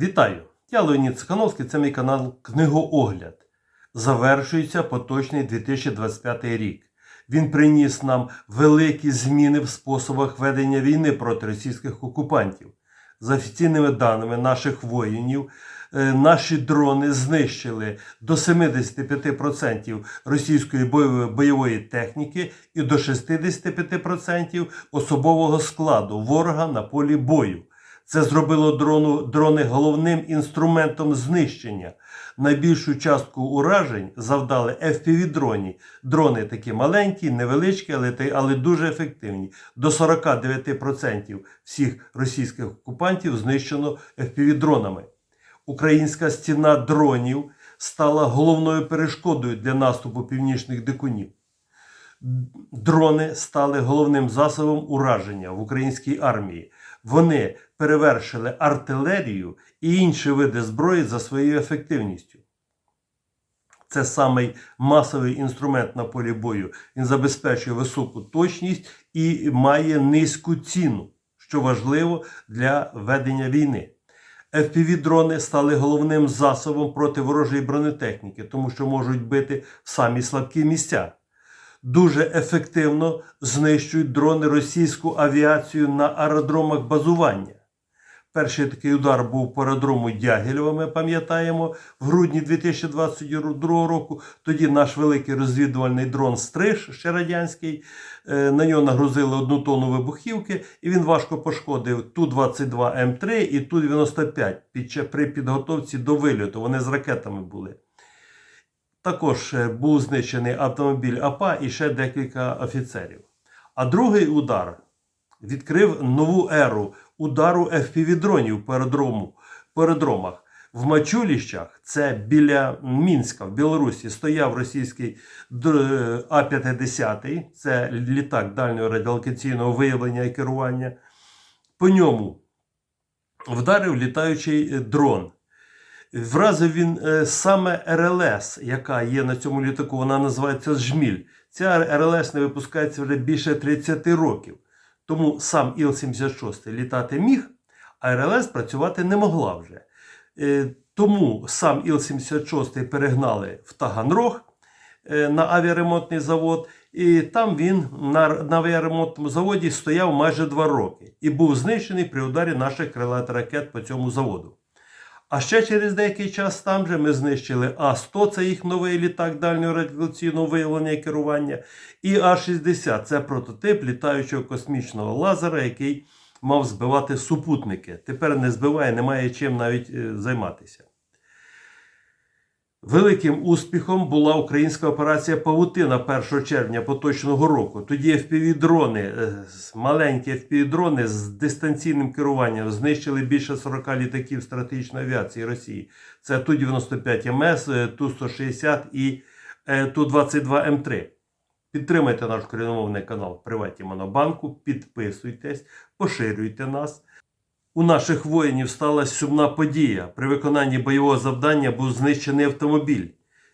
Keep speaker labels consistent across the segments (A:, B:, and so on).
A: Вітаю! Я Леонід Цихановський, це мій канал Книгоогляд. Завершується поточний 2025 рік. Він приніс нам великі зміни в способах ведення війни проти російських окупантів. За офіційними даними наших воїнів, е, наші дрони знищили до 75% російської бойової техніки і до 65% особового складу ворога на полі бою. Це зробило дрону, дрони головним інструментом знищення. Найбільшу частку уражень завдали FPV-дроні. Дрони такі маленькі, невеличкі, але, але дуже ефективні. До 49% всіх російських окупантів знищено FPV-дронами. Українська стіна дронів стала головною перешкодою для наступу північних дикунів. Дрони стали головним засобом ураження в українській армії. Вони перевершили артилерію і інші види зброї за своєю ефективністю. Це самий масовий інструмент на полі бою. Він забезпечує високу точність і має низьку ціну, що важливо для ведення війни. FPV-дрони стали головним засобом проти ворожої бронетехніки, тому що можуть бити в самі слабкі місця дуже ефективно знищують дрони російську авіацію на аеродромах базування. Перший такий удар був по аеродрому Дягілєва, ми пам'ятаємо, в грудні 2022 року. Тоді наш великий розвідувальний дрон Стриж, ще радянський, е, на нього нагрузили одну тонну вибухівки, і він важко пошкодив Ту-22М3 і Ту-95 під, при підготовці до вильоту. Вони з ракетами були. Також е, був знищений автомобіль АПА і ще декілька офіцерів. А другий удар відкрив нову еру удару FPV-дронів по аеродрому, по. В Мачуліщах, це біля Мінська в Білорусі, стояв російський А-50, це літак дальнього радіолокаційного виявлення і керування. По ньому вдарив літаючий е, дрон. Вразив він е, саме РЛС, яка є на цьому літаку, вона називається Жміль. Ця РЛС не випускається вже більше 30 років. Тому сам Іл-76 літати міг, а РЛС працювати не могла вже. Е, Тому сам Іл-76 перегнали в Таганрог е, на авіаремонтний завод, і там він на, на авіаремонтному заводі стояв майже два роки і був знищений при ударі наших крилатих ракет по цьому заводу. А ще через деякий час там же ми знищили А-100, це їх новий літак дальнього радіаційного виявлення і керування, і А-60 це прототип літаючого космічного лазера, який мав збивати супутники. Тепер не збиває, немає чим навіть е, займатися. Великим успіхом була українська операція Павутина 1 червня поточного року. Тоді FPV-дрони, е, маленькі FPV-дрони з дистанційним керуванням знищили більше 40 літаків стратегічної авіації Росії. Це Ту-95МС, е, Ту-160 і е, Ту-22М3. Підтримайте наш коріномовний канал в Приваті Монобанку, підписуйтесь, поширюйте нас. У наших воїнів сталася сумна подія. При виконанні бойового завдання був знищений автомобіль.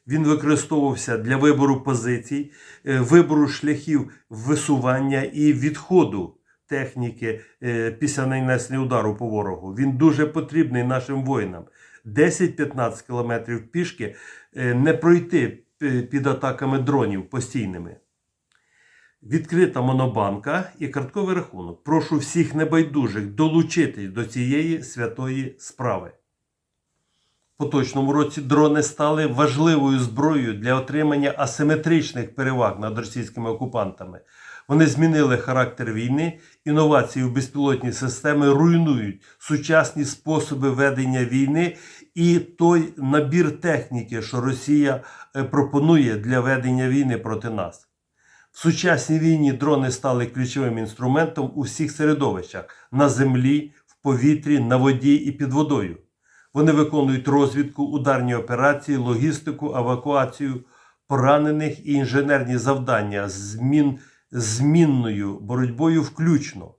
A: Він використовувався для вибору позицій, е, вибору шляхів висування і відходу техніки е, після нанесення удару по ворогу. Він дуже потрібний нашим воїнам. 10-15 кілометрів пішки е, не пройти під атаками дронів постійними. Відкрита монобанка і картковий рахунок. Прошу всіх небайдужих долучитись до цієї святої справи. В поточному році дрони стали важливою зброєю для отримання асиметричних переваг над російськими окупантами. Вони змінили характер війни, інновації у безпілотні системи руйнують сучасні способи ведення війни і той набір техніки, що Росія е, пропонує для ведення війни проти нас. В сучасній війні дрони стали ключовим інструментом у всіх середовищах на землі, в повітрі, на воді і під водою. Вони виконують розвідку, ударні операції, логістику, евакуацію поранених і інженерні завдання змін, змінною боротьбою включно.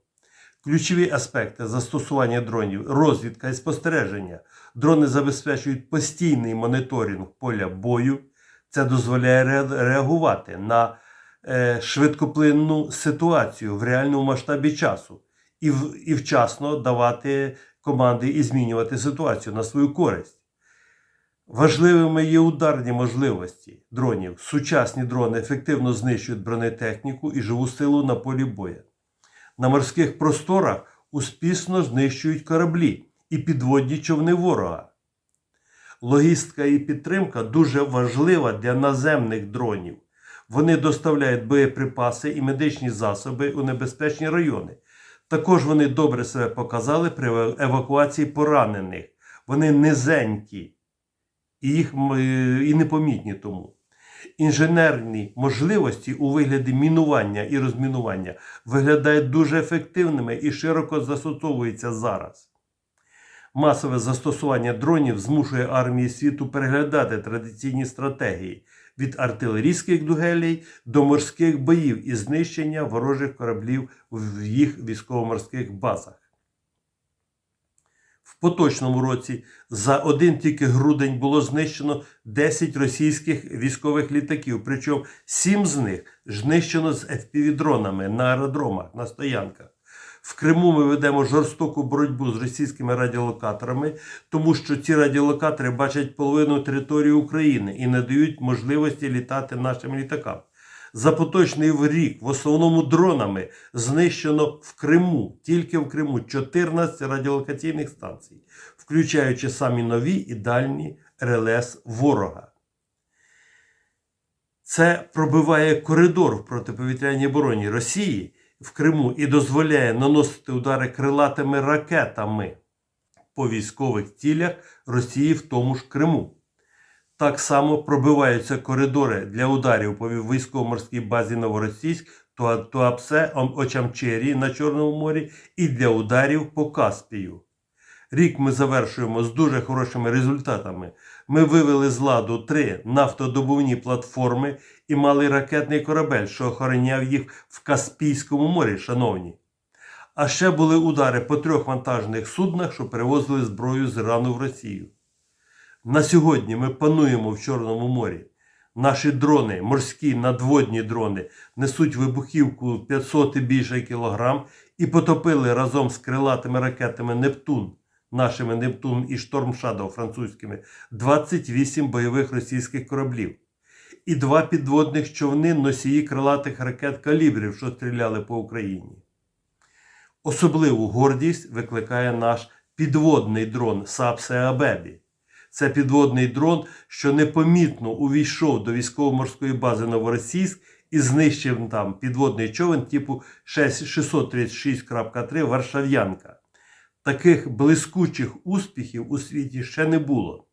A: Ключові аспекти застосування дронів, розвідка і спостереження. Дрони забезпечують постійний моніторинг поля бою. Це дозволяє реагувати на швидкоплинну ситуацію в реальному масштабі часу і, і вчасно давати команди і змінювати ситуацію на свою користь. Важливими є ударні можливості дронів. Сучасні дрони ефективно знищують бронетехніку і живу силу на полі боя. На морських просторах успішно знищують кораблі і підводні човни ворога. Логістика і підтримка дуже важлива для наземних дронів. Вони доставляють боєприпаси і медичні засоби у небезпечні райони. Також вони добре себе показали при евакуації поранених. Вони низенькі і їх е, і непомітні тому. Інженерні можливості у вигляді мінування і розмінування виглядають дуже ефективними і широко застосовуються зараз. Масове застосування дронів змушує армії світу переглядати традиційні стратегії від артилерійських дуелей до морських боїв і знищення ворожих кораблів в їх військово-морських базах. В поточному році за один тільки грудень було знищено 10 російських військових літаків, причому 7 з них знищено з FPV-дронами на аеродромах, на стоянках. В Криму ми ведемо жорстоку боротьбу з російськими радіолокаторами, тому що ці радіолокатори бачать половину території України і не дають можливості літати нашим літакам. За поточний рік в основному дронами знищено в Криму, тільки в Криму 14 радіолокаційних станцій, включаючи самі нові і дальні РЛС ворога. Це пробиває коридор в протиповітряній обороні Росії в Криму і дозволяє наносити удари крилатими ракетами по військових цілях Росії в тому ж Криму. Так само пробиваються коридори для ударів по військово-морській базі Новоросійськ, Туа- Туапсе, Очамчері на Чорному морі і для ударів по Каспію. Рік ми завершуємо з дуже хорошими результатами. Ми вивели з ладу три нафтодобувні платформи і малий ракетний корабель, що охороняв їх в Каспійському морі, шановні. А ще були удари по трьох вантажних суднах, що перевозили зброю з Ірану в Росію. На сьогодні ми пануємо в Чорному морі. Наші дрони, морські надводні дрони, несуть вибухівку 500 і більше кілограм і потопили разом з крилатими ракетами Нептун, нашими Нептун і Шторм Шадоу французькими, 28 бойових російських кораблів. І два підводних човни носії крилатих ракет калібрів, що стріляли по Україні. Особливу гордість викликає наш підводний дрон Сапсе Абебі. Це підводний дрон, що непомітно увійшов до військово-морської бази Новоросійськ і знищив там підводний човен типу 636.3 Варшав'янка. Таких блискучих успіхів у світі ще не було.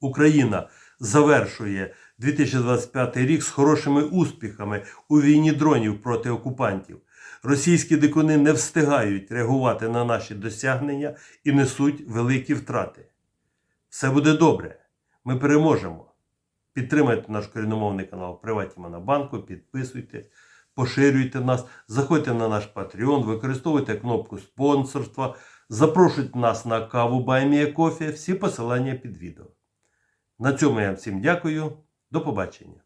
A: Україна завершує 2025 рік з хорошими успіхами у війні дронів проти окупантів. Російські дикуни не встигають реагувати на наші досягнення і несуть великі втрати. Все буде добре. Ми переможемо. Підтримайте наш корінномовний канал в Приваті Монобанку, підписуйтесь, поширюйте нас, заходьте на наш Patreon, використовуйте кнопку спонсорства, запрошуйте нас на каву Баймія Кофі, Всі посилання під відео. На цьому я всім дякую. До побачення.